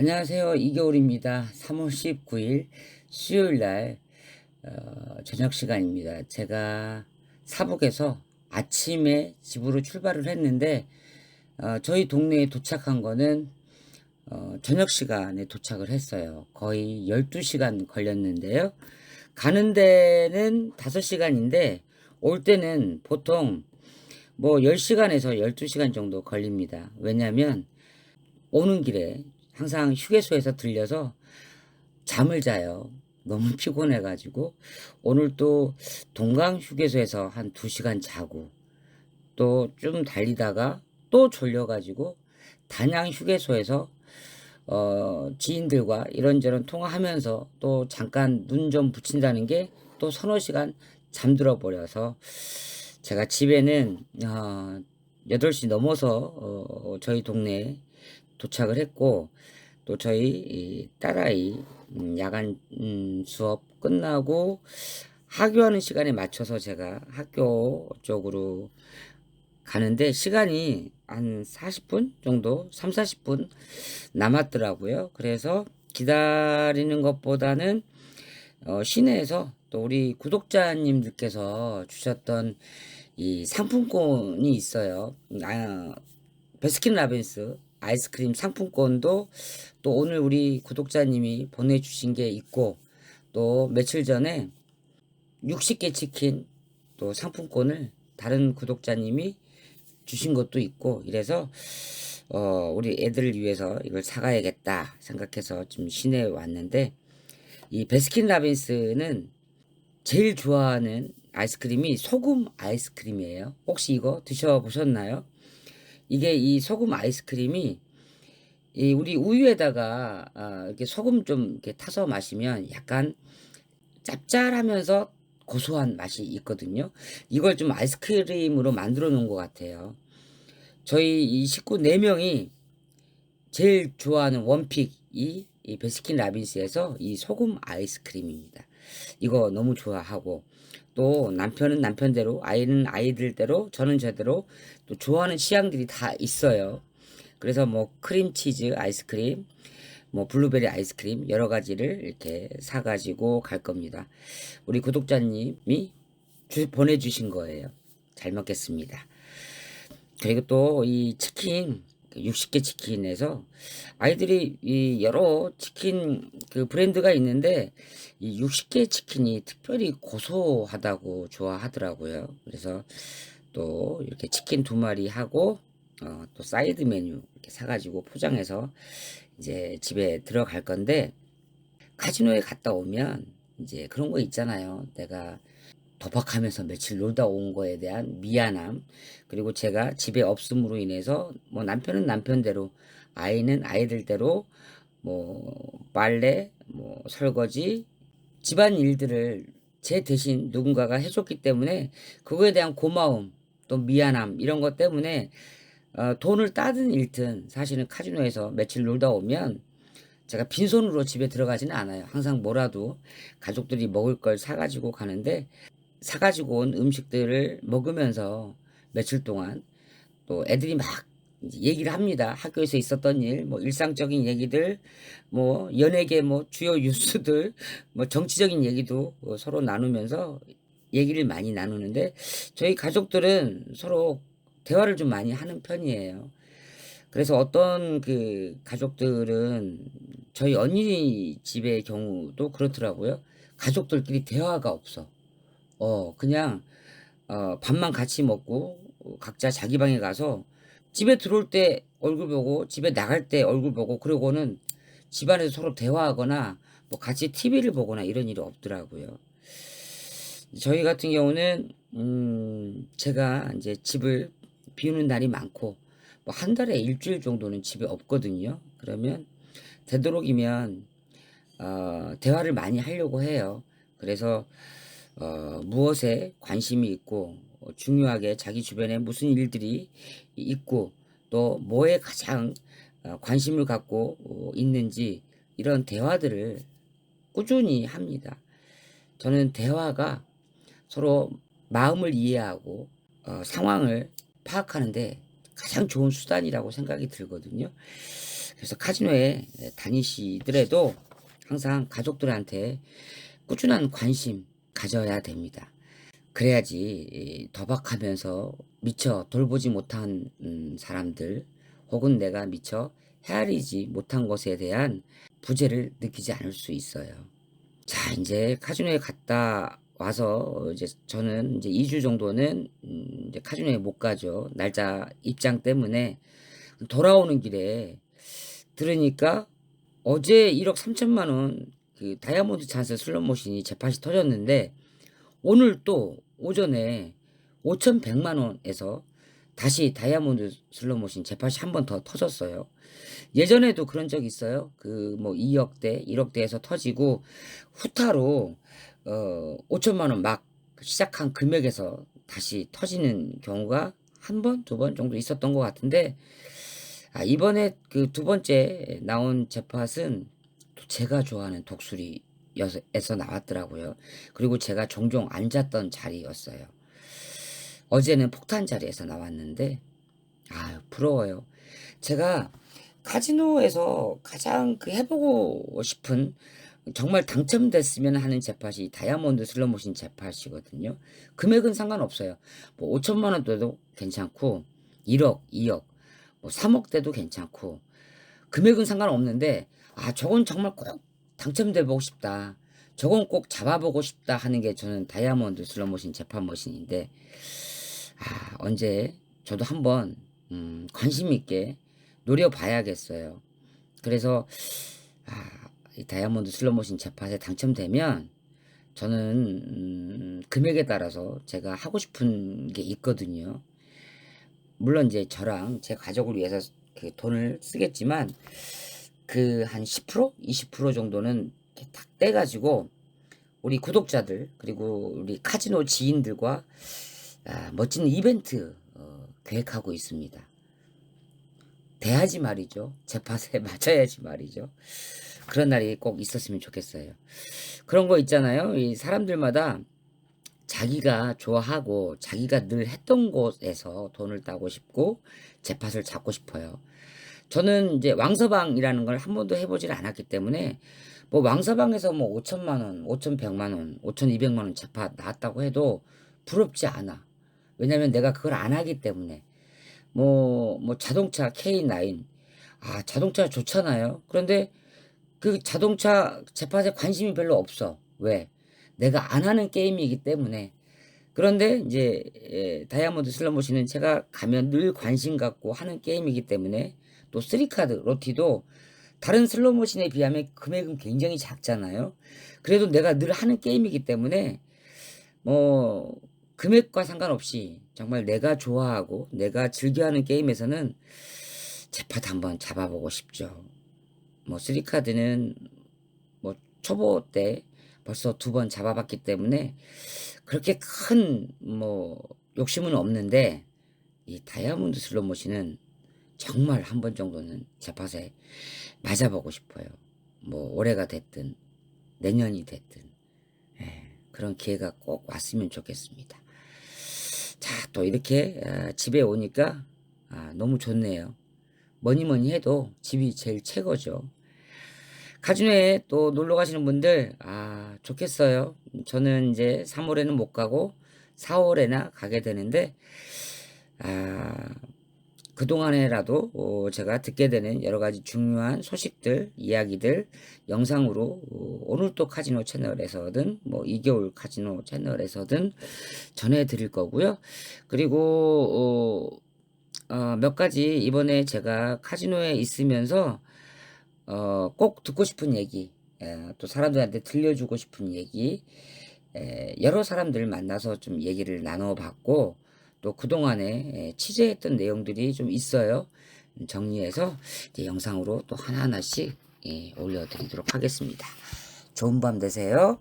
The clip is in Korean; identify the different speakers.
Speaker 1: 안녕하세요. 이겨울입니다. 3월 19일 수요일 날 어, 저녁 시간입니다. 제가 사북에서 아침에 집으로 출발을 했는데 어, 저희 동네에 도착한 거는 어, 저녁 시간에 도착을 했어요. 거의 12시간 걸렸는데요. 가는 데는 5시간인데 올 때는 보통 뭐 10시간에서 12시간 정도 걸립니다. 왜냐면 오는 길에 항상 휴게소에서 들려서 잠을 자요. 너무 피곤해가지고 오늘 또 동강 휴게소에서 한 2시간 자고 또 좀 달리다가 또 졸려가지고 단양 휴게소에서 어 지인들과 이런저런 통화하면서 또 잠깐 눈 좀 붙인다는 게 또 서너 시간 잠들어 버려서 제가 집에는 어 8시 넘어서 어 저희 동네에 도착을 했고 또 저희 이 딸아이 음, 야간 음, 수업 끝나고 하교하는 시간에 맞춰서 제가 학교 쪽으로 가는데 시간이 한 40분 정도 3, 40분 남았더라고요. 그래서 기다리는 것보다는 어, 시내에서 또 우리 구독자님들께서 주셨던 이 상품권이 있어요. 아, 베스킨 라빈스 아이스크림 상품권도 또 오늘 우리 구독자님이 보내주신 게 있고 또 며칠 전에 60개 치킨 또 상품권을 다른 구독자님이 주신 것도 있고 이래서 어 우리 애들을 위해서 이걸 사가야겠다 생각해서 좀 시내에 왔는데 이 베스킨 라빈스는 제일 좋아하는 아이스크림이 소금 아이스크림이에요. 혹시 이거 드셔보셨나요? 이게 이 소금 아이스크림이 이 우리 우유에다가 아, 이렇게 소금 좀 이렇게 타서 마시면 약간 짭짤하면서 고소한 맛이 있거든요. 이걸 좀 아이스크림으로 만들어 놓은 것 같아요. 저희 이 식구 4명이 제일 좋아하는 원픽이 이 베스킨 라빈스에서 이 소금 아이스크림입니다. 이거 너무 좋아하고 또 남편은 남편대로 아이는 아이들대로 저는 저대로 또 좋아하는 취향들이 다 있어요. 그래서 뭐 크림치즈 아이스크림, 뭐 블루베리 아이스크림 여러 가지를 이렇게 사가지고 갈 겁니다. 우리 구독자님이 주, 보내주신 거예요. 잘 먹겠습니다. 그리고 또 이 치킨 60개 치킨에서 아이들이 이 여러 치킨 그 브랜드가 있는데 이 60개 치킨이 특별히 고소하다고 좋아하더라고요. 그래서 또 이렇게 치킨 두 마리 하고 어, 또 사이드 메뉴 이렇게 사가지고 포장해서 이제 집에 들어갈 건데 카지노에 갔다 오면 이제 그런 거 있잖아요. 내가 도박하면서 며칠 놀다 온 거에 대한 미안함 그리고 제가 집에 없음으로 인해서 뭐 남편은 남편대로 아이는 아이들대로 뭐 빨래 뭐 설거지 집안 일들을 제 대신 누군가가 해줬기 때문에 그거에 대한 고마움 또 미안함 이런 것 때문에 어, 돈을 따든 잃든 사실은 카지노에서 며칠 놀다 오면 제가 빈손으로 집에 들어가지는 않아요. 항상 뭐라도 가족들이 먹을 걸 사가지고 가는데 사가지고 온 음식들을 먹으면서 며칠 동안 또 애들이 막 얘기를 합니다. 학교에서 있었던 일, 뭐 일상적인 얘기들, 뭐 연예계 뭐 주요 뉴스들, 뭐 정치적인 얘기도 뭐 서로 나누면서 얘기를 많이 나누는데 저희 가족들은 서로 대화를 좀 많이 하는 편이에요. 그래서 어떤 그 가족들은 저희 언니 집의 경우도 그렇더라고요. 가족들끼리 대화가 없어. 어, 그냥, 어, 밥만 같이 먹고, 어, 각자 자기 방에 가서 집에 들어올 때 얼굴 보고, 집에 나갈 때 얼굴 보고, 그러고는 집안에서 서로 대화하거나, 뭐 같이 TV를 보거나 이런 일이 없더라고요. 저희 같은 경우는, 음, 제가 이제 집을 비우는 날이 많고, 뭐 한 달에 일주일 정도는 집에 없거든요. 그러면 되도록이면, 어, 대화를 많이 하려고 해요. 그래서, 어, 무엇에 관심이 있고 어, 중요하게 자기 주변에 무슨 일들이 있고 또 뭐에 가장 어, 관심을 갖고 어, 있는지 이런 대화들을 꾸준히 합니다. 저는 대화가 서로 마음을 이해하고 어, 상황을 파악하는데 가장 좋은 수단이라고 생각이 들거든요. 그래서 카지노에 다니시더라도 항상 가족들한테 꾸준한 관심 가져야 됩니다. 그래야지 이 도박하면서 미처 돌보지 못한 음, 사람들 혹은 내가 미처 헤아리지 못한 것에 대한 부재를 느끼지 않을 수 있어요. 자, 이제 카지노에 갔다 와서 이제 저는 이제 2주 정도는 음, 이제 카지노에 못 가죠. 날짜 입장 때문에 돌아오는 길에 들으니까 어제 1억 3천만 원 그 다이아몬드 찬스 슬롯머신이 재팟이 터졌는데 오늘 또 오전에 5,100만 원에서 다시 다이아몬드 슬롯머신 재팟이 한 번 더 터졌어요. 예전에도 그런 적 있어요. 그 뭐 2억대, 1억대에서 터지고 후타로 어 5천만 원 막 시작한 금액에서 다시 터지는 경우가 한 번, 두 번 정도 있었던 것 같은데 아, 이번에 그 두 번째 나온 재팟은 또 제가 좋아하는 독수리에서 나왔더라고요. 그리고 제가 종종 앉았던 자리였어요. 어제는 폭탄 자리에서 나왔는데 아 부러워요. 제가 카지노에서 가장 그 해보고 싶은 정말 당첨됐으면 하는 재팟이 다이아몬드 슬롯머신 재팟이거든요. 금액은 상관없어요. 뭐 5천만 원대도 괜찮고 1억, 2억, 뭐 3억 대도 괜찮고 금액은 상관없는데 아 저건 정말 꼭 당첨돼 보고 싶다. 저건 꼭 잡아보고 싶다 하는 게 저는 다이아몬드 슬롯머신 재판 머신인데 아 언제 저도 한번 음, 관심 있게 노려봐야겠어요. 그래서 아, 이 다이아몬드 슬롯머신 재팟에 당첨되면 저는 음, 금액에 따라서 제가 하고 싶은 게 있거든요. 물론 이제 저랑 제 가족을 위해서 그 돈을 쓰겠지만 그 한 10% 20% 정도는 딱 떼가지고 우리 구독자들 그리고 우리 카지노 지인들과 아, 멋진 이벤트 어, 계획하고 있습니다. 돼야지 말이죠. 재팟에 맞아야지 말이죠. 그런 날이 꼭 있었으면 좋겠어요. 그런 거 있잖아요. 이 사람들마다 자기가 좋아하고 자기가 늘 했던 곳에서 돈을 따고 싶고 재팟을 잡고 싶어요. 저는 이제 왕서방이라는 걸 한 번도 해보질 않았기 때문에 뭐 왕서방에서 뭐 5천만 원, 5,100만 원, 5,200만 원 재팟 나왔다고 해도 부럽지 않아. 왜냐면 내가 그걸 안 하기 때문에 뭐, 뭐 자동차 K9 아 자동차 좋잖아요. 그런데 그 자동차 재팟에 관심이 별로 없어. 왜? 내가 안 하는 게임이기 때문에. 그런데 이제 에, 다이아몬드 슬롯머신은 제가 가면 늘 관심 갖고 하는 게임이기 때문에 또 쓰리카드 로티도 다른 슬롯머신에 비하면 금액은 굉장히 작잖아요. 그래도 내가 늘 하는 게임이기 때문에 뭐 금액과 상관없이 정말 내가 좋아하고 내가 즐겨하는 게임에서는 재팟 한번 잡아보고 싶죠. 뭐 쓰리카드는 뭐 초보 때 벌써 두 번 잡아봤기 때문에 그렇게 큰 뭐 욕심은 없는데 이 다이아몬드 슬롯머신은 정말 한 번 정도는 재팟에 맞아보고 싶어요. 뭐 올해가 됐든 내년이 됐든 예, 그런 기회가 꼭 왔으면 좋겠습니다. 자, 또 이렇게 아, 집에 오니까 아, 너무 좋네요. 뭐니 뭐니 해도 집이 제일 최고죠. 카지노에 또 놀러 가시는 분들 아 좋겠어요. 저는 이제 3월에는 못 가고 4월에나 가게 되는데 아 그동안에라도 어, 제가 듣게 되는 여러 가지 중요한 소식들, 이야기들 영상으로 어, 오늘 또 카지노 채널에서든 뭐 2개월 카지노 채널에서든 전해드릴 거고요. 그리고 어, 어, 몇 가지 이번에 제가 카지노에 있으면서 어, 꼭 듣고 싶은 얘기, 에, 또 사람들한테 들려주고 싶은 얘기, 에, 여러 사람들 만나서 좀 얘기를 나눠봤고, 또 그동안에 취재했던 내용들이 좀 있어요. 정리해서 영상으로 또 하나하나씩 예, 올려드리도록 하겠습니다. 좋은 밤 되세요.